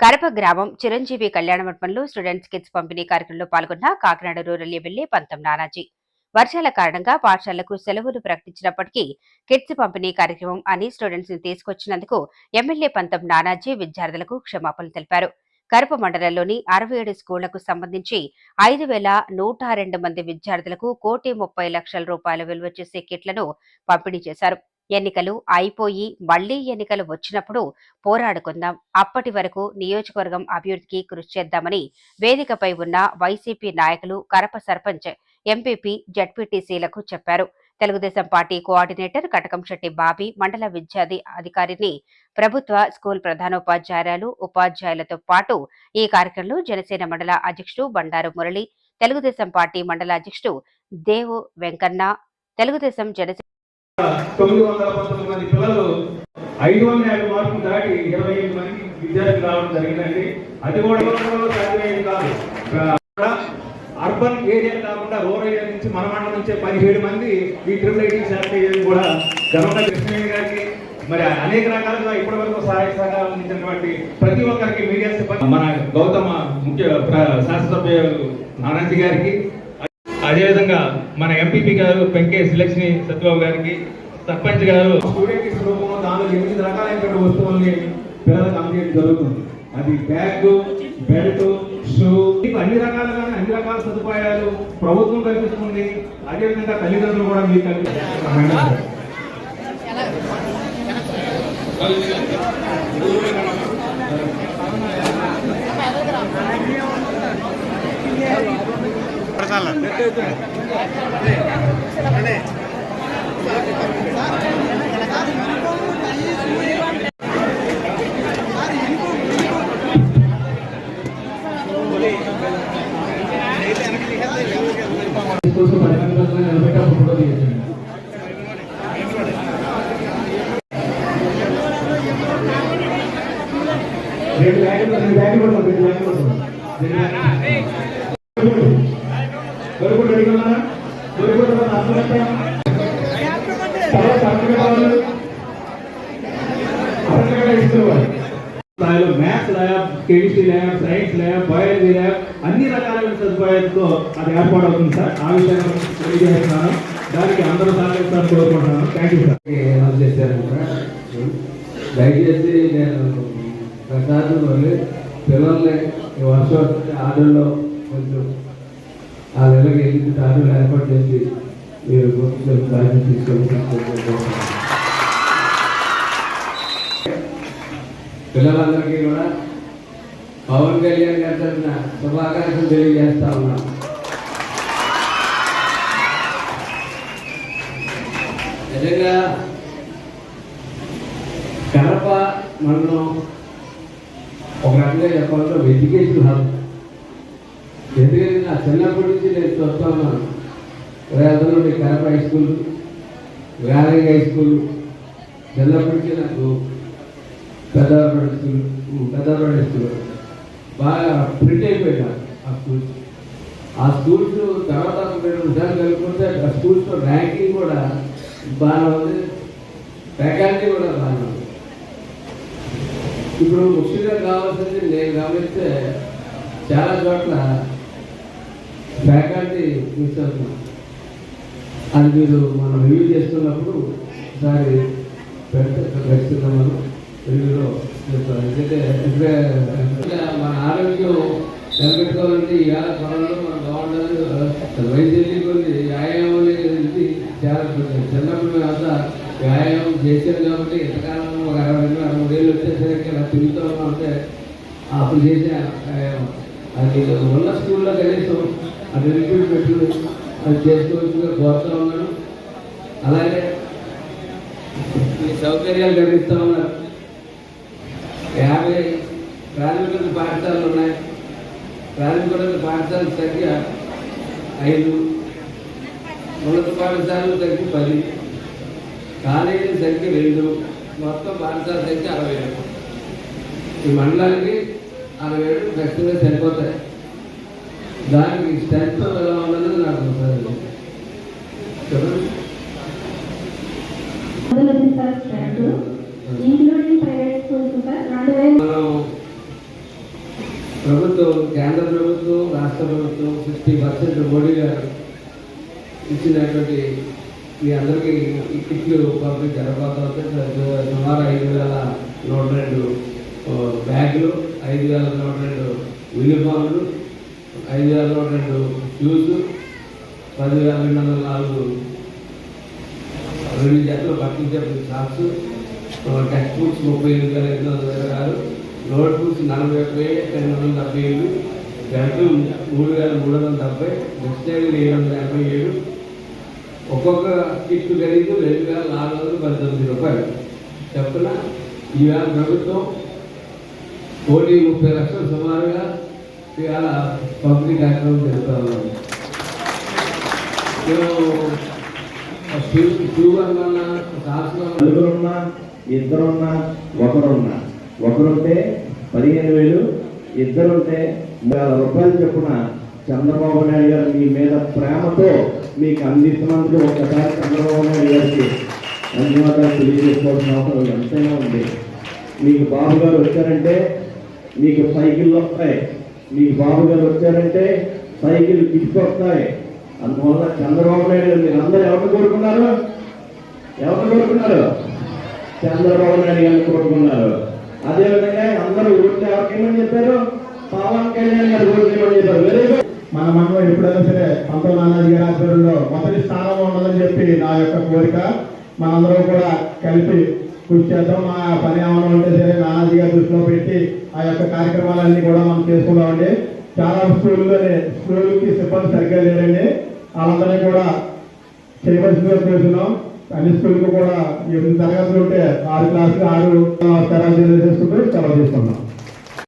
కరప గ్రామం చిరంజీవి కళ్యాణ మండపంలో స్టూడెంట్స్ కిట్స్ పంపిణీ కార్యక్రమంలో పాల్గొన్న కాకినాడ రూరల్ ఎమ్మెల్యే పంతం నానాజీ. వర్షాల కారణంగా పాఠశాలకు సెలవులు ప్రకటించినప్పటికీ కిట్స్ పంపిణీ కార్యక్రమం అని స్టూడెంట్స్ని తీసుకొచ్చినందుకు ఎమ్మెల్యే పంతం నానాజీ విద్యార్థులకు క్షమాపణలు తెలిపారు. కరప మండలంలోని అరవై ఏడు స్కూళ్ళకు సంబంధించి ఐదు వేల నూట రెండు మంది విద్యార్థులకు కోటి ముప్పై లక్షల రూపాయల విలువ చేసే కిట్లను పంపిణీ చేశారు. ఎన్నికలు అయిపోయి మళ్ళీ ఎన్నికలు వచ్చినప్పుడు పోరాడుకుందాం. అప్పటి వరకు నియోజకవర్గం అభివృద్ధికి కృషి చేద్దామని వేదికపై ఉన్న వైసీపీ నాయకులు కరప సర్పంచ్ ఎంపీపీ జడ్పీటీసీలకు చెప్పారు. తెలుగుదేశం పార్టీ కోఆర్డినేటర్ కటకంశెట్టి బాబీ మండల విద్యాధి అధికారిని ప్రభుత్వ స్కూల్ ప్రధానోపాధ్యాయురాలు ఉపాధ్యాయులతో పాటు ఈ కార్యక్రమంలో జనసేన మండల అధ్యక్షుడు బండారు మురళి తెలుగుదేశం పార్టీ మండల అధ్యక్షుడు దేవు వెంకన్న తెలుగుదేశం జనసేన తొమ్మిది వందల పంతొమ్మిది మంది పిల్లలు ఐదు వందల యాభై మార్కులు దాటి ఇరవై ఎనిమిది మంది విద్యార్థులు రావడం జరిగిందండి. అది కూడా సాధ్యమయ్యేది కాదు. అర్బన్ ఏరియా కాకుండా రూరల్ ఏరియా నుంచి మన మండలం నుంచి పదిహేడు మంది ఈ ట్రిపుల్ ఐటీ సెలెక్ట్ కూడా గర్వంగా కృష్ణయ్య గారికి మరి అనేక రకాలుగా ఇప్పటి వరకు సహాయ సహకారం అందించినటువంటి ప్రతి ఒక్కరికి మీడియా సిబ్బంది మన గౌతమ ముఖ్య శాసనసభ్యులు నారాయణ గారికి అదేవిధంగా మన ఎంపీపీ గారు పెంకే శ్రీలక్ష్మి సత్యబాబు గారికి సర్పంచ్ గారు స్టూడెంట్ రూపంలో దానిలో ఎనిమిది రకాలైనటువంటి వస్తువుల్ని పిల్లలకు అందజేయడం జరుగుతుంది. అది బ్యాగ్ బెల్ట్ షూ మీకు అన్ని రకాలుగా అన్ని రకాల సదుపాయాలు ప్రభుత్వం కల్పిస్తుంది. అదేవిధంగా తల్లిదండ్రులు కూడా మీకు కల్పిస్తారు. కోసం రెండు బ్యాగులు రెండు బ్యాగులు పడతాం రెండు బ్యాగులు పడతాం రెండు బ్యాగులు. దొరుకుడు రెడీగా దొరుకుడు తర్వాత స్థాయిలో maths lab chemistry lab science lab biology lab అన్ని రకాలైన సదుపాయాలతో అది ఏర్పాటు అవుతుంది సార్. ఆ విషయాన్ని తెలియజేస్తున్నాను. దానికి అందరూ సహకరిస్తారని కోరుకుంటున్నాను. థ్యాంక్ యూ సార్ అనౌన్స్ చేశారు? దయచేసి నేను ప్రసాదం వల్ల పిల్లల్ని వర్షం వస్తే ఆటోలో కొంచెం ఆ నెలకి ఎన్ని ఆటోలు ఏర్పాటు చేసి మీరు కొంచెం దాన్ని తీసుకొని పిల్లలందరికీ కూడా పవన్ కళ్యాణ్ గారి తరఫున శుభాకాంక్షలు తెలియజేస్తా ఉన్నాం. నిజంగా కడప మండలం ఒక రకంగా చెప్పాలంటే ఎడ్యుకేషన్ హబ్. ఎందుకంటే నా చిన్నప్పటి నుంచి నేను చూస్తా ఉన్నాను. వేదంలో Kadapa high school Velangi high school చిన్నప్పటి నుంచి నాకు పెద్దవాడ స్కూల్ పెద్దవాడ స్కూల్ బాగా ప్రింట్ అయిపోయినా ఆ స్కూల్స్ ఆ స్కూల్స్ తర్వాత ఒక రెండు నిమిషాలు కలుపుకుంటే ఆ స్కూల్స్లో ర్యాంకింగ్ కూడా బాగా ఉంది. ఫ్యాకల్టీ కూడా బాగా ఉంది. ఇప్పుడు ముఖ్యంగా కావాల్సింది నేను గమనిస్తే చాలా చోట్ల ఫ్యాకల్టీ మిస్ అవుతున్నాం అది మీరు మనం రివ్యూ చేస్తున్నప్పుడు ఒకసారి పెడితే ఖచ్చితంగా రివ్యూలో చెప్తాను ఎందుకంటే ఇప్పుడే మన ఆరోగ్యం నిలబెట్టుకోవాలంటే ఇవాళ పొలంలో మనం బాగుండాలి వైద్యులు కొన్ని వ్యాయామం అనేది చాలా చిన్నప్పుడు అంతా వ్యాయామం చేశారు కాబట్టి ఎంతకాలం ఒక అరవై రెండు అరవై వేలు వచ్చేసరికి అలా తిరుగుతూ అంటే అప్పుడు చేసే వ్యాయామం. అది ఉన్న స్కూల్లో కనీసం అది రిపీట్ పెట్టుకుని అది చేసుకోవచ్చుగా కోరుతా ఉన్నాను అలాగే ఈ సౌకర్యాలు కలిగిస్తూ ఉన్నారు. యాభై ప్రాథమిక పాఠశాలలు ఉన్నాయి. ప్రాథమిక పాఠశాల సంఖ్య ఐదు. ఉన్నత పాఠశాలల సంఖ్య పది. కాలేజీల సంఖ్య రెండు. మొత్తం పాఠశాల సంఖ్య అరవై ఏడు ఈ మండలానికి అరవై ఏడు ఖచ్చితంగా సరిపోతాయి. దానికి స్ట్రెంత్ ఎలా ఉన్నది నాకు మనం ప్రభుత్వం కేంద్ర ప్రభుత్వం రాష్ట్ర ప్రభుత్వం సిక్స్టీ పర్సెంట్ మోడీ గారు ఇచ్చినటువంటి మీ అందరికీ ఈ కిట్లు పంపిణీ జరగబోతుంది సుమారు ఐదు వేల నూట రెండు బ్యాగులు ఐదు వేల నూట రెండు యూనిఫామ్లు ఐదు వేల రెండు షూస్ పదివేల రెండు వందల నాలుగు రెండు జతలు బట్టలు చెప్పిన షాప్స్. టెక్స్ట్ బుక్స్ ముప్పై ఎనిమిది వేల ఐదు వందల ఇరవై ఆరు నోట్ బుక్స్ నలభై ఒక వెయ్యి రెండు వందల డెబ్బై ఏడు గంటలు మూడు వేల మూడు వందల డెబ్బై డిక్షనరీలు ఏడు వందల ఎనభై ఏడు. ఒక్కొక్క కిట్ ఖరీదు రెండు వేల నాలుగు వందల పంతొమ్మిది రూపాయలు. చెప్తున్నా ఈవేళ ప్రభుత్వం కోటి ముప్పై లక్షలు సుమారుగా ఇవాళ పబ్లిక్ అకౌంట్ చెప్తాను నలుగురున్నా ఇద్దరున్నా ఒకరున్నా. ఒకరుంటే పదిహేను వేలు ఇద్దరుంటే వేల రూపాయలు చెప్పున చంద్రబాబు నాయుడు గారు మీ మీద ప్రేమతో మీకు అందిస్తున్నందుకు ఒక్కసారి చంద్రబాబు నాయుడు గారికి ధన్యవాదాలు తెలియజేసుకోవాల్సిన అవసరం ఎంతైనా ఉంది. మీకు బాబు గారు వచ్చారంటే మీకు సైకిళ్ళు వస్తాయి. మీ బాబు గారు వచ్చారంటే సైకిల్ గిట్టుకొస్తాయి అందువల్ల చంద్రబాబు నాయుడు గారు మీరు అందరూ ఎవరు కోరుకున్నారు? ఎవరు కోరుకున్నారు? చంద్రబాబు నాయుడు గారిని కోరుకున్నారు. అదేవిధంగా అందరూ ఓట్లు ఎవరికేమని చెప్పారు? పవన్ కళ్యాణ్ గారు ఓట్లేమని చెప్పారు. వెరీ గుడ్ మన మనం ఎప్పుడైనా సరే పంతో నానాజీ గారి ఆధ్వర్యంలో మొదటి స్థానంలో ఉండాలని చెప్పి నా యొక్క కోరిక. మనందరం కూడా కలిపి కృషి చేద్దాం మా పని ఏమైనా ఉంటే సరే నానాజీ దృష్టిలో పెట్టి ఆ యొక్క కార్యక్రమాలన్నీ కూడా మనం చేసుకున్నామండి చాలా స్కూల్లోనే స్కూల్కి సిబ్బంది సరిగ్గా లేరండి. వాళ్ళందరినీ కూడా చేయవలసిందిగా చేస్తున్నాం అన్ని స్కూల్కి కూడా ఎనిమిది తరగతులు ఉంటే ఆరు క్లాసులు ఆరు తరగతులు చేసుకుంటూ సెలవు తీసుకున్నాం